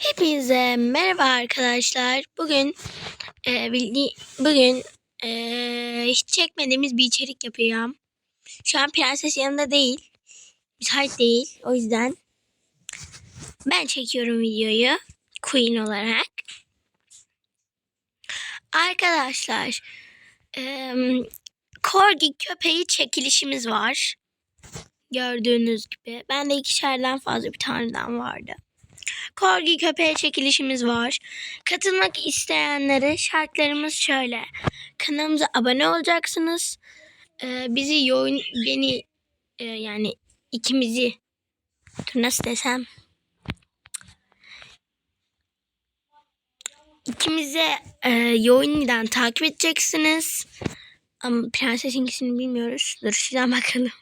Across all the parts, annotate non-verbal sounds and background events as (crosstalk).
Hepinize merhaba arkadaşlar. Bugün e, bildi, bugün e, hiç çekmediğimiz bir içerik yapacağım. Şu an prenses yanında değil. Müsait değil. O yüzden ben çekiyorum videoyu. Queen olarak. Arkadaşlar e, Corgi köpeği çekilişimiz var. Gördüğünüz gibi. Bende ikişerden fazla bir taneden vardı. Korgi köpeğe çekilişimiz var. Katılmak isteyenlere şartlarımız şöyle. Kanalımıza abone olacaksınız. Ee, bizi yoğun beni e, yani ikimizi dur nasıl desem ikimize e, Yoğun'dan takip edeceksiniz. Ama prensesinkisini bilmiyoruz. Dur şuradan bakalım.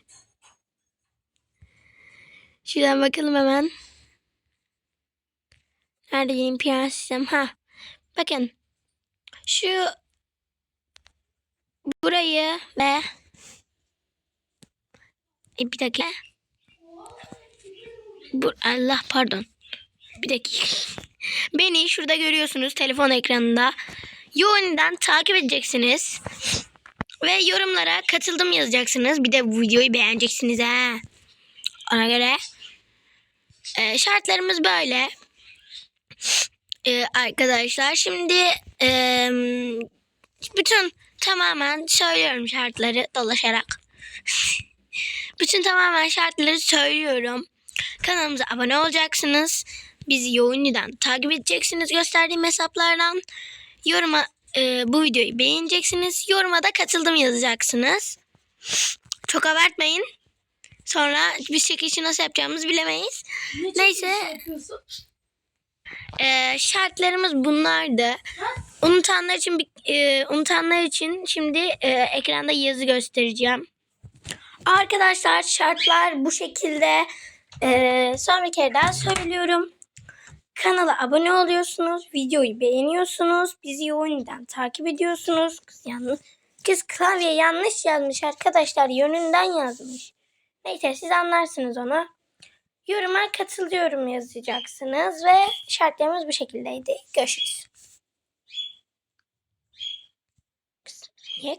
Şuradan bakalım hemen. Nerede benim prensesim? Ha. Bakın. Şu burayı ve e, bir dakika. Bu, Allah pardon. Bir dakika. (laughs) Beni şurada görüyorsunuz telefon ekranında. Yoğun'dan takip edeceksiniz. Ve yorumlara katıldım yazacaksınız. Bir de bu videoyu beğeneceksiniz ha. Ona göre. Ee, şartlarımız böyle. Ee, arkadaşlar şimdi e, bütün tamamen söylüyorum şartları dolaşarak. (laughs) bütün tamamen şartları söylüyorum. Kanalımıza abone olacaksınız. Bizi Yoğunlu'dan takip edeceksiniz gösterdiğim hesaplardan. Yoruma e, bu videoyu beğeneceksiniz. Yoruma da katıldım yazacaksınız. Çok abartmayın. Sonra biz çekilişi nasıl yapacağımızı bilemeyiz. Neyse. Ee, şartlarımız bunlardı. Unutanlar için e, unutanlar için şimdi e, ekranda yazı göstereceğim. Arkadaşlar şartlar bu şekilde. Ee, son bir kere daha söylüyorum. Kanala abone oluyorsunuz, videoyu beğeniyorsunuz, bizi yoğundan takip ediyorsunuz. Kız yanlış, kız klavye yanlış yazmış arkadaşlar, yönünden yazmış. Neyse siz anlarsınız onu. Yoruma katılıyorum yazacaksınız ve şartlarımız bu şekildeydi. Görüşürüz. Niye